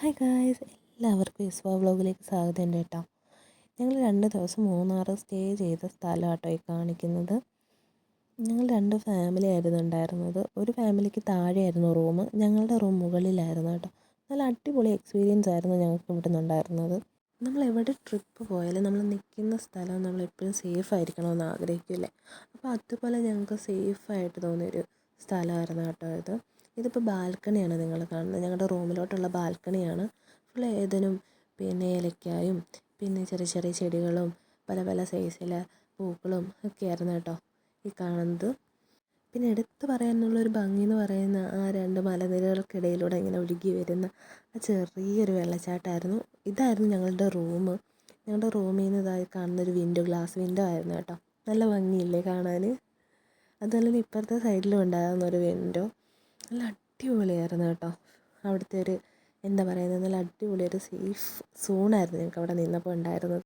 Hi guys എല്ലാവർക്കും ഇസ്വ വ്ലോഗിലേക്ക് സ്വാഗതം ഉണ്ട് കേട്ടോ. ഞങ്ങൾ രണ്ട് ദിവസം മൂന്നാർ സ്റ്റേ ചെയ്ത സ്ഥലം കേട്ടോ ഈ കാണിക്കുന്നത്. ഞങ്ങൾ രണ്ട് ഫാമിലി ആയിരുന്നു ഉണ്ടായിരുന്നത്. ഒരു ഫാമിലിക്ക് താഴെയായിരുന്നു റൂം ഞങ്ങളുടെ റൂം മുകളിലായിരുന്നു കേട്ടോ. നല്ല അടിപൊളി എക്സ്പീരിയൻസ് ആയിരുന്നു ഞങ്ങൾക്ക് ഇവിടെ നിന്നുണ്ടായിരുന്നത് നമ്മൾ എവിടെ ട്രിപ്പ് പോയാലും നമ്മൾ നിൽക്കുന്ന സ്ഥലം നമ്മൾ എപ്പോഴും സേഫ് ആയിരിക്കണമെന്ന് ആഗ്രഹിക്കില്ലേ അപ്പോൾ അതുപോലെ ഞങ്ങൾക്ക് സേഫായിട്ട് തോന്നിയൊരു സ്ഥലമായിരുന്നു കേട്ടോ ഇത്. ഇതിപ്പോൾ ബാൽക്കണിയാണ് നിങ്ങൾ കാണുന്നത്. ഞങ്ങളുടെ റൂമിലോട്ടുള്ള ബാൽക്കണിയാണ്. ഫുൾ ഏതിനും പിന്നെ ഏലക്കായും പിന്നെ ചെറിയ ചെറിയ ചെടികളും പല പല സൈസിലെ പൂക്കളും ഒക്കെയായിരുന്നു കേട്ടോ ഈ കാണുന്നത്. പിന്നെ എടുത്തു പറയാനുള്ളൊരു ഭംഗി എന്ന് പറയുന്ന ആ രണ്ട് മലനിരകൾക്കിടയിലൂടെ ഇങ്ങനെ ഒഴുകി വരുന്ന ആ ചെറിയൊരു വെള്ളച്ചാട്ടമായിരുന്നു ഇതായിരുന്നു ഞങ്ങളുടെ റൂം. ഞങ്ങളുടെ റൂമിൽ നിന്ന് ഇതായി കാണുന്നൊരു വിൻഡോ ഗ്ലാസ് വിൻഡോ ആയിരുന്നു കേട്ടോ. നല്ല ഭംഗിയില്ലേ കാണാൻ അതുപോലെ തന്നെ ഇപ്പുറത്തെ സൈഡിലും ഉണ്ടായിരുന്നു ഒരു വിൻഡോ. നല്ല അടിപൊളിയായിരുന്നു കേട്ടോ. അവിടുത്തെ ഒരു എന്താ പറയുന്നത് നല്ല അടിപൊളി ഒരു സേഫ് സോണായിരുന്നു ഞങ്ങൾക്ക് അവിടെ നിന്നപ്പോൾ ഉണ്ടായിരുന്നത്.